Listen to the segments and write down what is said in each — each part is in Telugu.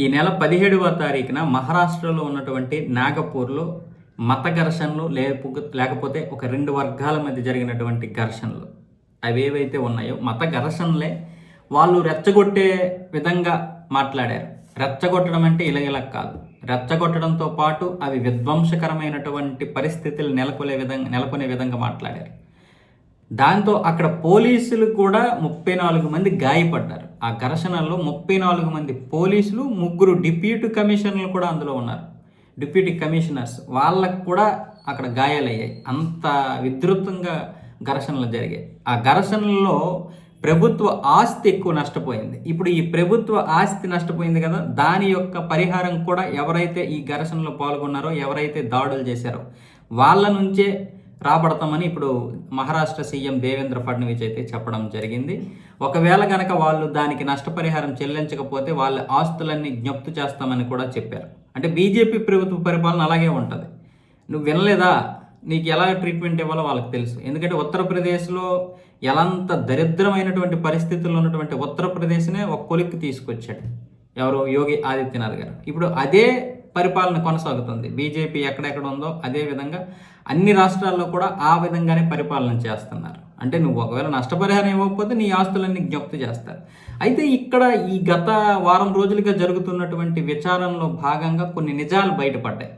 ఈ నెల పదిహేడవ తారీఖున మహారాష్ట్రలో ఉన్నటువంటి నాగపూర్లో మత ఘర్షణలు లేకపోతే ఒక రెండు వర్గాల మధ్య జరిగినటువంటి ఘర్షణలు. అవి ఏవైతే ఉన్నాయో మత ఘర్షణలే వాళ్ళు రెచ్చగొట్టే విధంగా మాట్లాడారు. రెచ్చగొట్టడం అంటే ఇలగిల కాదు. రెచ్చగొట్టడంతో పాటు అవి విధ్వంసకరమైనటువంటి పరిస్థితులు నెలకొనే విధంగా నెలకొనే విధంగా మాట్లాడారు. దాంతో అక్కడ పోలీసులు కూడా ముప్పై నాలుగు మంది గాయపడ్డారు. ఆ ఘర్షణల్లో ముప్పై నాలుగు మంది పోలీసులు ముగ్గురు డిప్యూటీ కమిషనర్లు కూడా అందులో ఉన్నారు. డిప్యూటీ కమిషనర్స్ వాళ్ళకు కూడా అక్కడ గాయాలయ్యాయి. అంత విధృతంగా ఘర్షణలు జరిగాయి. ఆ ఘర్షణల్లో ప్రభుత్వ ఆస్తి ఎక్కువ నష్టపోయింది. ఇప్పుడు ఈ ప్రభుత్వ ఆస్తి నష్టపోయింది కదా దాని యొక్క పరిహారం కూడా ఎవరైతే ఈ ఘర్షణలో పాల్గొన్నారో ఎవరైతే దాడులు చేశారో వాళ్ళ నుంచే రాబడతామని ఇప్పుడు మహారాష్ట్ర సీఎం దేవేంద్ర ఫడ్నవీస్ అయితే చెప్పడం జరిగింది. ఒకవేళ కనుక వాళ్ళు దానికి నష్టపరిహారం చెల్లించకపోతే వాళ్ళ ఆస్తులన్నీ జ్ఞప్తు చేస్తామని కూడా చెప్పారు. అంటే బీజేపీ ప్రభుత్వ పరిపాలన అలాగే ఉంటుంది. నువ్వు వినలేదా? నీకు ఎలా ట్రీట్మెంట్ ఇవ్వాలో వాళ్ళకి తెలుసు. ఎందుకంటే ఉత్తరప్రదేశ్లో ఎలాంత దరిద్రమైనటువంటి పరిస్థితుల్లో ఉన్నటువంటి ఉత్తరప్రదేశ్నే ఒక కొలిక్కి తీసుకొచ్చాడు ఎవరు? యోగి ఆదిత్యనాథ్ గారు. ఇప్పుడు అదే పరిపాలన కొనసాగుతుంది. బీజేపీ ఎక్కడెక్కడ ఉందో అదే విధంగా అన్ని రాష్ట్రాల్లో కూడా ఆ విధంగానే పరిపాలన చేస్తున్నారు. అంటే నువ్వు ఒకవేళ నష్టపరిహారం ఇవ్వకపోతే నీ ఆస్తులన్నీ జ్ఞప్తి చేస్తారు. అయితే ఇక్కడ ఈ గత వారం రోజులుగా జరుగుతున్నటువంటి విచారణలో భాగంగా కొన్ని నిజాలు బయటపడ్డాయి.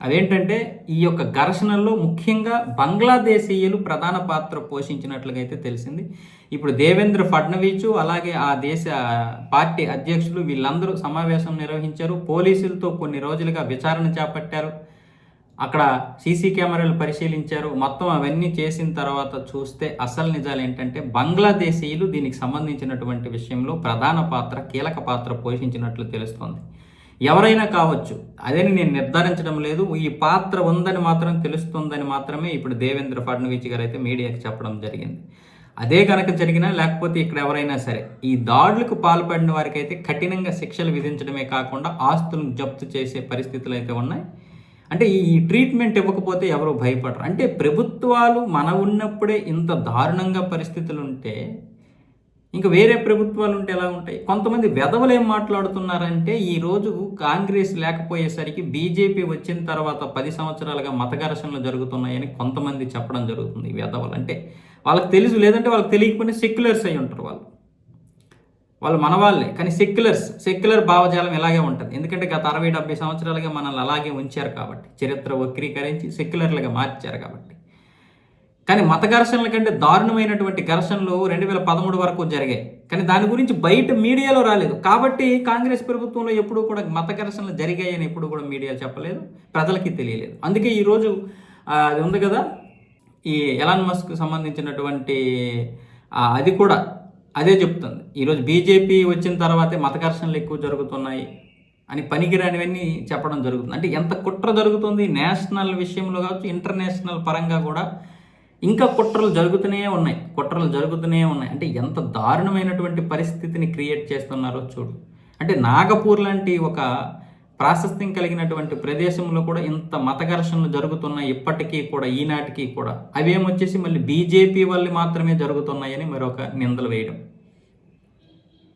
అదేంటంటే ఈ యొక్క ఘర్షణల్లో ముఖ్యంగా బంగ్లాదేశీయులు ప్రధాన పాత్ర పోషించినట్లుగా అయితే తెలిసింది. ఇప్పుడు దేవేంద్ర ఫడ్నవీస్ అలాగే ఆ దేశ పార్టీ అధ్యక్షులు వీళ్ళందరూ సమావేశం నిర్వహించారు. పోలీసులతో కొన్ని రోజులుగా విచారణ చేపట్టారు. అక్కడ సీసీ కెమెరాలు పరిశీలించారు. మొత్తం అవన్నీ చేసిన తర్వాత చూస్తే అసలు నిజాలు ఏంటంటే బంగ్లాదేశీయులు దీనికి సంబంధించినటువంటి విషయంలో ప్రధాన పాత్ర కీలక పాత్ర పోషించినట్లు తెలుస్తోంది. ఎవరైనా కావచ్చు అదని నేను నిర్ధారించడం లేదు. ఈ పాత్ర ఉందని మాత్రం తెలుస్తుందని మాత్రమే ఇప్పుడు దేవేంద్ర ఫడ్నవీస్ గారు అయితే మీడియాకి చెప్పడం జరిగింది. అదే కనుక జరిగినా లేకపోతే ఇక్కడ ఎవరైనా సరే ఈ దాడులకు పాల్పడిన వారికైతే కఠినంగా శిక్షలు విధించడమే కాకుండా ఆస్తులను జప్తు చేసే పరిస్థితులు అయితే ఉన్నాయి. అంటే ఈ ట్రీట్మెంట్ ఇవ్వకపోతే ఎవరు భయపడరు. అంటే ప్రభుత్వాలు మన ఉన్నప్పుడే ఇంత దారుణంగా పరిస్థితులు ఉంటే ఇంకా వేరే ప్రభుత్వాలు ఉంటే ఎలా ఉంటాయి? కొంతమంది వెధవలు ఏం మాట్లాడుతున్నారంటే ఈ రోజు కాంగ్రెస్ లేకపోయేసరికి బీజేపీ వచ్చిన తర్వాత పది సంవత్సరాలుగా మత ఘర్షణలు జరుగుతున్నాయని కొంతమంది చెప్పడం జరుగుతుంది ఈ వెధవలు. అంటే వాళ్ళకి తెలుసు లేదంటే వాళ్ళకి తెలియకపోయినా సెక్యులర్స్ అయి ఉంటారు వాళ్ళు. వాళ్ళు మన వాళ్ళే. కానీ సెక్యులర్స్ సెక్యులర్ భావజాలం ఇలాగే ఉంటుంది. ఎందుకంటే గత అరవై డెబ్బై సంవత్సరాలుగా మనల్ని అలాగే ఉంచారు కాబట్టి చరిత్ర వక్రీకరించి సెక్యులర్లుగా మార్చారు కాబట్టి. కానీ మత ఘర్షణల కంటే దారుణమైనటువంటి ఘర్షణలు రెండు వేల పదమూడు వరకు జరిగాయి. కానీ దాని గురించి బయట మీడియాలో రాలేదు. కాబట్టి కాంగ్రెస్ ప్రభుత్వంలో ఎప్పుడూ కూడా మత ఘర్షణలు జరిగాయని ఎప్పుడు కూడా మీడియా చెప్పలేదు ప్రజలకి తెలియలేదు. అందుకే ఈరోజు అది ఉంది కదా ఈ ఎలాన్ మస్క్ సంబంధించినటువంటి అది కూడా అదే చెప్తుంది. ఈరోజు బీజేపీ వచ్చిన తర్వాతే మత ఘర్షణలు ఎక్కువ జరుగుతున్నాయి అని పనికిరానివన్నీ చెప్పడం జరుగుతుంది. అంటే ఎంత కుట్ర జరుగుతుంది నేషనల్ విషయంలో కావచ్చు ఇంటర్నేషనల్ పరంగా కూడా ఇంకా కుట్రలు జరుగుతూనే ఉన్నాయి. కుట్రలు జరుగుతూనే ఉన్నాయి. అంటే ఎంత దారుణమైనటువంటి పరిస్థితిని క్రియేట్ చేస్తున్నారో చూడు. అంటే నాగపూర్ లాంటి ఒక ప్రాశస్త్యం కలిగినటువంటి ప్రదేశంలో కూడా ఇంత మత ఘర్షణలు జరుగుతున్నాయి ఇప్పటికీ కూడా ఈనాటికి కూడా. అవేమొచ్చేసి మళ్ళీ బీజేపీ వల్ల మాత్రమే జరుగుతున్నాయని మరొక నిందలు వేయడం.